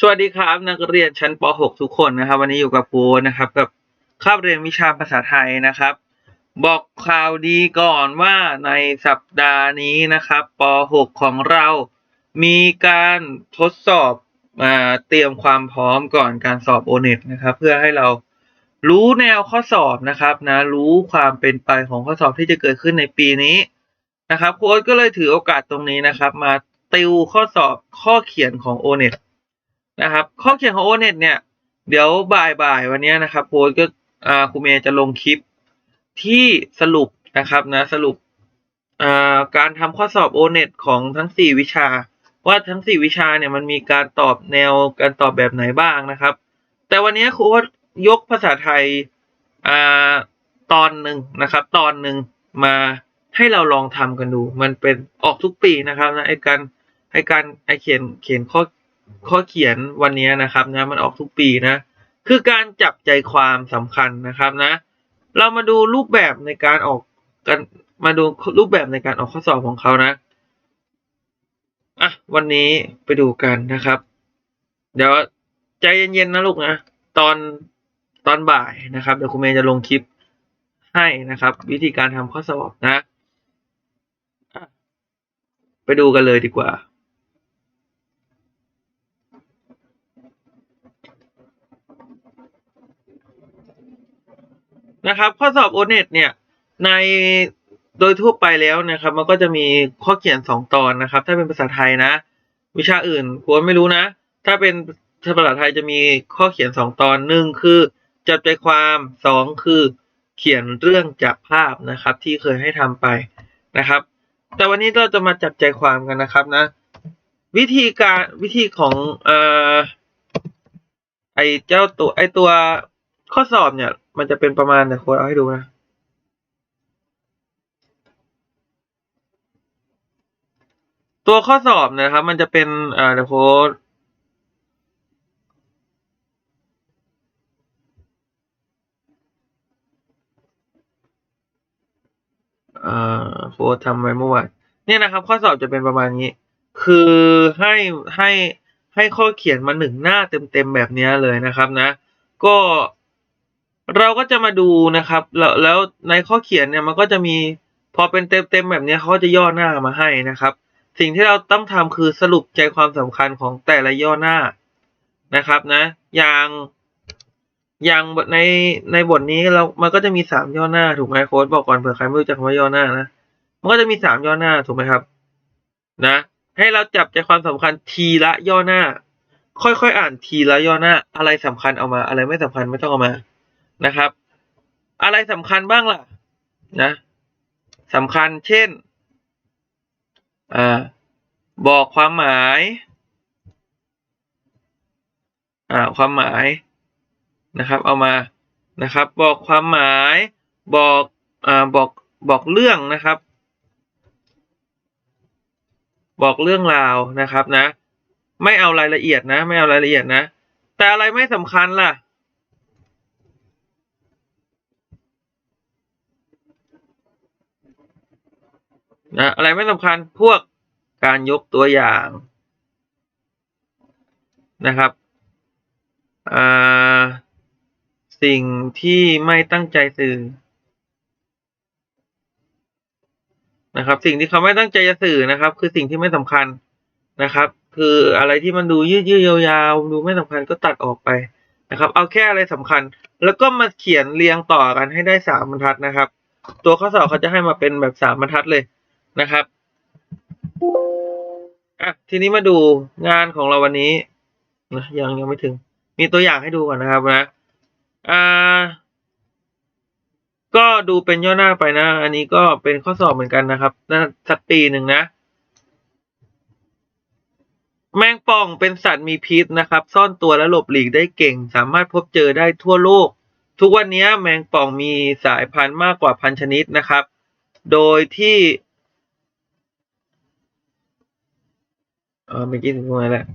สวัสดีครับ นักเรียนชั้นป .6 ทุกคนนะครับ วันนี้อยู่กับปูนะครับ กับคาบเรียนวิชาภาษาไทยนะครับ บอกข่าวดีก่อนว่าในสัปดาห์นี้นะครับป .6 ของเรามีการทดสอบเตรียมความพร้อมก่อนการสอบโอเน็ตนะครับ เพื่อให้เรารู้แนวข้อสอบนะครับนะรู้ความเป็นไปของข้อสอบที่จะเกิดขึ้นในปีนี้นะครับครูโอ๊ตก็เลยถือโอกาสตรงนี้นะครับ มาติวข้อสอบข้อเขียนของโอเน็ต นะครับข้อเขียนของโอเน็ตเนี่ยเดี๋ยวบ่ายๆวันนี้นะครับโค้ดก็อ่าครูเมย์จะลงคลิปที่สรุปนะครับนะสรุปอ่าการทำข้อสอบโอเน็ตของทั้ง 4 วิชา ว่าทั้ง 4 วิชาเนี่ยมันมีการตอบแนวการตอบแบบไหนบ้างนะครับ แต่วันนี้ครูโอ๊ตยกภาษาไทยอ่าตอนหนึ่งนะครับ ตอนหนึ่งมาให้เราลองทำกันดู มันเป็นออกทุกปีนะครับนะไอการไอการไอเขียนเขียนข้อ ข้อเขียนวันนี้นะครับนะมันออกทุกปีนะ คือการจับใจความสำคัญนะครับนะ เรามาดูรูปแบบในการออกกันมาดูรูปแบบในการออกข้อสอบของเขานะอะวันนี้ไปดูกันนะครับ เดี๋ยวใจเย็นๆนะลูกนะตอนตอนบ่ายนะครับเดี๋ยวคุณเมย์จะลงคลิปให้นะครับ วิธีการทำข้อสอบนะอะไปดูกันเลยดีกว่า นะครับ ข้อสอบโอเน็ตเนี่ยในโดยทั่วไปแล้วนะครับ มันก็จะมีข้อเขียนสองตอนนะครับ ถ้าเป็นภาษาไทยนะ วิชาอื่นควไม่รู้นะ ถ้าเป็นภาษาไทยจะมีข้อเขียนสองตอนหนึ่งคือจับใจความสองคือเขียนเรื่องจากภาพนะครับ ที่เคยให้ทำไปนะครับ แต่วันนี้เราจะมาจับใจความกันนะครับนะ วิธีการวิธีของเอ่อไอเจ้าตัวไอตัวข้อสอบเนี่ย มันจะเป็นประมาณนะโค้ดเอาให้ดูนะตัวข้อสอบนะครับ มันจะเป็นเอ่อเดี๋ยวโค้ดเอ่อโค้ดทำไว้เมื่อวานเนี่ยนะครับ ข้อสอบจะเป็นประมาณนี้ คือให้ให้ให้ข้อเขียนมาหนึ่งหน้าเต็มๆแบบนี้เลยนะครับนะ ก็ เราก็จะมาดูนะครับ แล้วแล้วในข้อเขียนเนี่ยมันก็จะมีพอเป็นเต็มๆแบบนี้เขาจะย่อหน้ามาให้นะครับ สิ่งที่เราต้องทำคือสรุปใจความสำคัญของแต่ละย่อหน้านะครับนะ อย่างอย่างในในบทนี้เรา มันก็จะมีสามย่อหน้าถูกไหมโค้ดบอกก่อนเผื่อใครไม่รู้จักคำว่าย่อหน้านะ มันก็จะมีสามย่อหน้าถูกไหมครับ นะ ให้เราจับใจความสำคัญทีละย่อหน้า ค่อยๆอ่านทีละย่อหน้า อะไรสำคัญเอามา อะไรไม่สำคัญไม่ต้องเอามา นะครับ อะไรสำคัญบ้างล่ะ นะสำคัญเช่นอบอกความหมายอ่าความหมายนะครับ เอามานะครับ บอกความหมายบอกอบอกบอกเรื่องนะครับ บอกเรื่องราวนะครับนะ ไม่เอารายละเอียดนะ ไม่เอารายละเอียดนะ แต่อะไรไม่สำคัญล่ะ นะอะไรไม่สำคัญพวกการยกตัวอย่างนะครับสิ่งที่ไม่ตั้งใจสื่อนะครับ สิ่งที่เขาไม่ตั้งใจจะสื่อนะครับ คือสิ่งที่ไม่สำคัญนะครับ คืออะไรที่มันดูยืดยืดยาวๆดูไม่สำคัญก็ตัดออกไปนะครับ เอาแค่อะไรสำคัญ แล้วก็มาเขียนเรียงต่อกันให้ได้สามบรรทัดนะครับ ตัวข้อสอบเขาจะให้มาเป็นแบบสามบรรทัดเลย นะครับอะทีนี้มาดูงานของเราวันนี้นะยังยังไม่ถึง มีตัวอย่างให้ดูก่อนนะครับนะอ่าก็ดูเป็นย่อหน้าไปนะ อันนี้ก็เป็นข้อสอบเหมือนกันนะครับน่าสักปีหนึ่งนะ แมงป่องเป็นสัตว์มีพิษนะครับ ซ่อนตัวและหลบหลีกได้เก่ง สามารถพบเจอได้ทั่วโลก ทุกวันนี้แมงป่องมีสายพันธุ์มากกว่าพันชนิดนะครับ โดยที่ เออเมื่อกี้ถึงตรงไหนแล้ว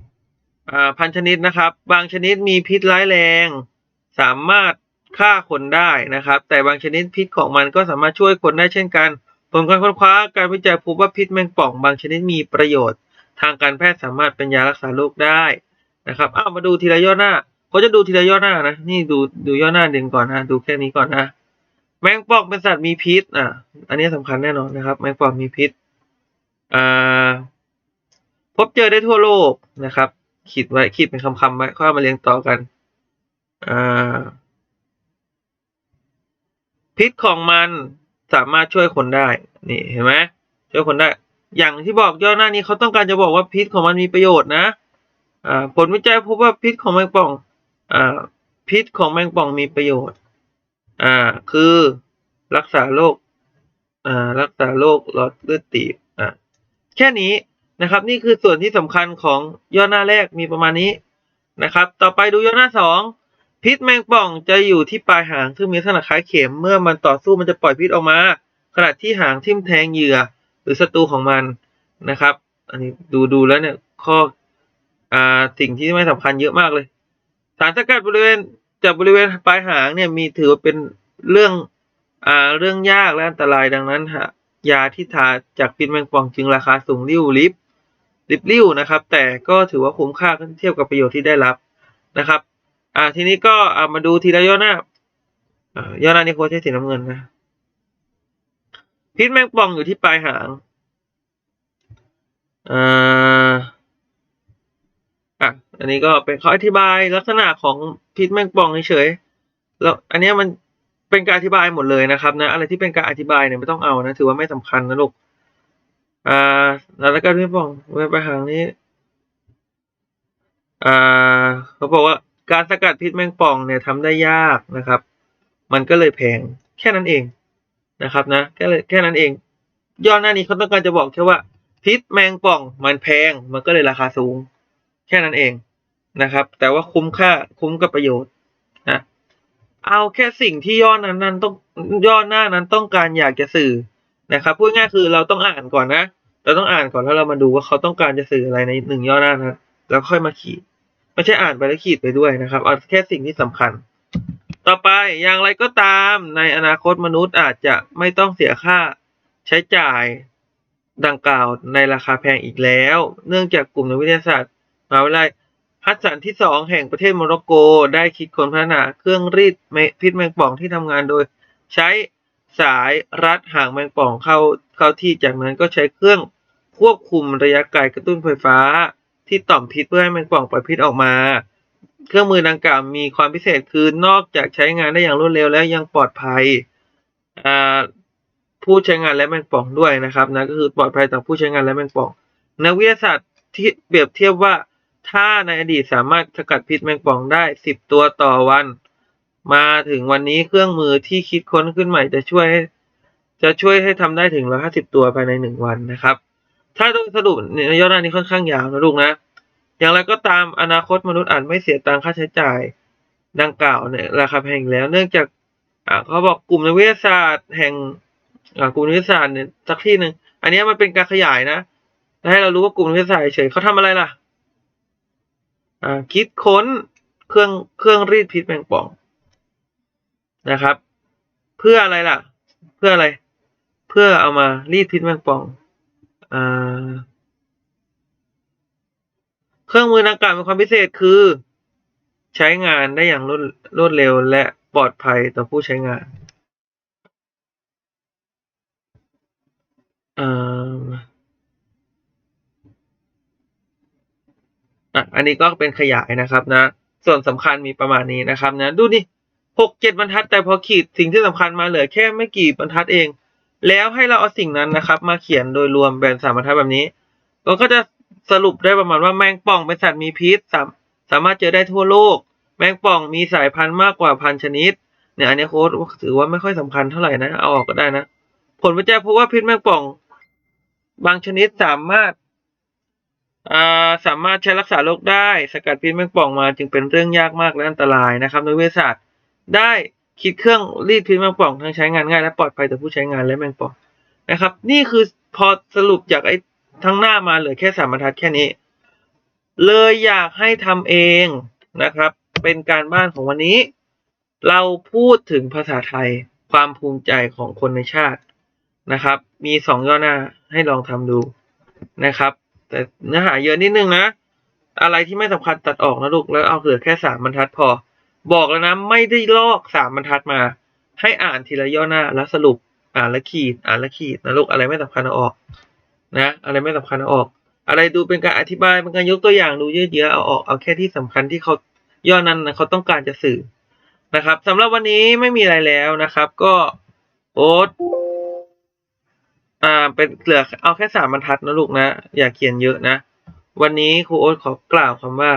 อ่าพันชนิดนะครับ บางชนิดมีพิษร้ายแรง สามารถฆ่าคนได้นะครับ แต่บางชนิดพิษของมันก็สามารถช่วยคนได้เช่นกัน ผลการค้นคว้าการวิจัยพบว่าพิษแมงป่องบางชนิดมีประโยชน์ ทางการแพทย์สามารถเป็นยารักษาโรคได้นะครับอ้าวมาดูทีละย่อหน้าเขาจะดูทีละย่อหน้านะ นี่ดูดูย่อหน้าเด่นก่อนนะดูแค่นี้ก่อนนะแมงป่องเป็นสัตว์มีพิษอะ อันนี้สำคัญแน่นอนนะครับ แมงป่องมีพิษอ่า บเจอได้ทั่วโลกนะครับ ขีดไว้ขีดเป็นคำๆไว้ค่อยเอามาเรียงต่อกันอ่าพิษของมันสามารถช่วยคนได้ นี่เห็นไหมช่วยคนได้ อย่างที่บอกย่อหน้านี้เขาต้องการจะบอกว่าพิษของมันมีประโยชน์นะอ่าผลวิจัยพบว่าพิษของแมงป่องอ่าพิษของแมงป่องมีประโยชน์ อ่า คือรักษาโรค อ่า รักษาโรคหลอดเลือดตีบ อ่า แค่นี้ นะครับ นี่คือส่วนที่สำคัญของย่อหน้าแรกมีประมาณนี้นะครับ ต่อไปดูย่อหน้าสองพิษแมงป่องจะอยู่ที่ปลายหางซึ่งมีลักษณะคล้ายเข็ม เมื่อมันต่อสู้มันจะปล่อยพิษออกมา ขณะที่หางทิ่มแทงเหยื่อ หรือศัตรูของมันนะครับ อันนี้ดูดูแล้วเนี่ยข้ออ่าสิ่งที่ไม่สำคัญเยอะมากเลย สารสกัดบริเวณจากบริเวณปลายหางเนี่ยมีถือว่าเป็นเรื่องอ่าเรื่องยากและอันตรายดังนั้นฮะยาที่ทาจากพิษแมงป่องจึงราคาสูงริ้วลิบ ลิบลิ่วนะครับ แต่ก็ถือว่าคุ้มค่าเทียบกับประโยชน์ที่ได้รับนะครับ อ่าทีนี้ก็อ่ามาดูทีละย่อหน้าอ่าย่อหน้านี้โค้ชใช้สีน้ำเงินนะพิษแมงป่องอยู่ที่ปลายหางอ่าอะอันนี้ก็เป็นเขาอธิบายลักษณะของพิษแมงป่องเฉยๆแล้วอันนี้มันเป็นการอธิบายหมดเลยนะครับนะอะไรที่เป็นการอธิบายเนี่ยไม่ต้องเอานะถือว่าไม่สำคัญนะลูก อ่าแล้วก็พิษแมงป่องไว้ปลายหางนี้ อ่า เขาบอกว่าการสกัดพิษแมงป่องเนี่ยทำได้ยากนะครับ มันก็เลยแพงแค่นั้นเองนะครับนะแค่แค่นั้นเองย่อนหน้านี้เขาต้องการจะบอกแค่ว่า พิษแมงป่องมันแพง มันก็เลยราคาสูง แค่นั้นเองนะครับ แต่ว่าคุ้มค่าคุ้มกับประโยชน์นะเอาแค่สิ่งที่ย่อนั้นนั้นต้องย่อหน้านั้นต้องการอยากจะสื่อ นะครับพูดง่ายคือเราต้องอ่านก่อนนะ เราต้องอ่านก่อนแล้วเรามาดูว่าเขาต้องการจะสื่ออะไรในหนึ่งย่อหน้านะแล้วค่อยมาขีด ไม่ใช่อ่านไปแล้วขีดไปด้วยนะครับเอาแค่สิ่งที่สำคัญ ต่อไปอย่างไรก็ตามในอนาคตมนุษย์อาจจะไม่ต้องเสียค่าใช้จ่ายดังกล่าวในราคาแพงอีกแล้ว เนื่องจากกลุ่มนักวิทยาศาสตร์มหาวิทยาลัยฮัสสันที่สองแห่งประเทศโมร็อกโกได้คิดค้นพัฒนาเครื่องรีดพิษแมงป่องที่ทำงานโดยใช้ สายรัดหางแมงป่องเข้าเข้าที่จากนั้นก็ใช้เครื่องควบคุมระยะไกลกระตุ้นไฟฟ้า ที่ต่อมพิษเพื่อให้แมงป่องปล่อยพิษออกมา เครื่องมือดังกล่าวมีความพิเศษคือนอกจากใช้งานได้อย่างรวดเร็วแล้วยังปลอดภัยผู้ใช้งานและแมงป่องด้วยนะครับนะก็คือปลอดภัยต่อผู้ใช้งานและแมงป่องนักวิทยาศาสตร์ที่เปรียบเทียบว่าถ้าในอดีตสามารถสกัดพิษแมงป่องได้สิบตัวต่อวัน มาถึงวันนี้เครื่องมือที่คิดค้นขึ้นใหม่จะช่วยให้จะช่วยให้ทำได้ถึงร้อยห้าสิบตัวภายในหนึ่งวันนะครับ ถ้าโดยสรุปในย่อหน้านี้ค่อนข้างยาวนะลูกนะ อย่างไรก็ตามอนาคตมนุษย์อาจไม่เสียตังค่าใช้จ่ายดังกล่าวเนี่ยราคาแพงแล้ว เนื่องจากเขาบอกกลุ่มนักวิทยาศาสตร์ แห่งกลุ่มนักวิทยาศาสตร์เนี่ยสักที่หนึ่งอันนี้มันเป็นการขยายนะให้เรารู้ว่ากลุ่มนักวิทยาศาสตร์เฉยเขาทำอะไรล่ะ อ่า คิดค้นเครื่องเครื่องรีดพิษแมงป่อง นะครับ เพื่ออะไรล่ะ เพื่ออะไร เพื่อเอามารีดพิษแมงป่องอเครื่องมือดังกล่าวมีความพิเศษคือ ใช้งานได้อย่างรวดรวดเร็วและปลอดภัยต่อผู้ใช้งานอะอันนี้ก็เป็นขยายนะครับนะ ส่วนสำคัญมีประมาณนี้นะครับนะ ดูนี่ หกเจ็ดบรรทัด แต่พอขีดสิ่งที่สำคัญมาเหลือแค่ไม่กี่บรรทัดเอง แล้วให้เราเอาสิ่งนั้นนะครับ มาเขียนโดยรวมแบ่งสามบรรทัดแบบนี้เราก็จะสรุปได้ประมาณว่าแมงป่องเป็นสัตว์มีพิษสามสามารถเจอได้ทั่วโลก แมงป่องมีสายพันธุ์มากกว่าพันชนิด เนี่ยอันนี้โค้ดถือว่าไม่ค่อยสำคัญเท่าไหร่นะเอาออกก็ได้นะผลวิจัยพบว่าพิษแมงป่อง บางชนิดสามารถาสามารถใช้รักษาโรคได้ สกัดพิษแมงป่องมาจึงเป็นเรื่องยากมากและอันตรายนะครับในักวิทยาศาสตร์ ได้คิดเครื่องรีดพิษแมงป่องทั้งใช้งานง่ายและปลอดภัยต่อผู้ใช้งานและแมงป่องนะครับ นี่คือพอสรุปจากไอ้ทั้งหน้ามาเหลือแค่สามบรรทัดแค่นี้ เลยอยากให้ทำเองนะครับ เป็นการบ้านของวันนี้ เราพูดถึงภาษาไทยความภูมิใจของคนในชาตินะครับ มีสองย่อหน้าให้ลองทำดูนะครับ แต่เนื้อหาเยอะนิดนึงนะ อะไรที่ไม่สำคัญตัดออกนะลูกแล้วเอาเหลือแค่สามบรรทัดพอ บอกแล้วนะไม่ได้ลอกสามบรรทัดมา ให้อ่านทีละย่อหน้าแล้วสรุปอ่านและขีดอ่านและขีดนะลูกอะไรไม่สำคัญเอาออกนะอะไรไม่สำคัญเอาออก อะไรดูเป็นการอธิบายเป็นการยกตัวอย่างดูยืดเยื้อเอาออกเอาแค่ที่สำคัญที่เขาย่อนั้นนะเขาต้องการจะสื่อนะครับสำหรับวันนี้ไม่มีอะไรแล้วนะครับ ก็โอ๊ตอ่าเป็นเหลือเอาแค่สามบรรทัดนะลูกนะ อย่าเขียนเยอะนะ วันนี้ครูโอ๊ตขอกล่าวคำว่า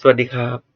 สวัสดีครับ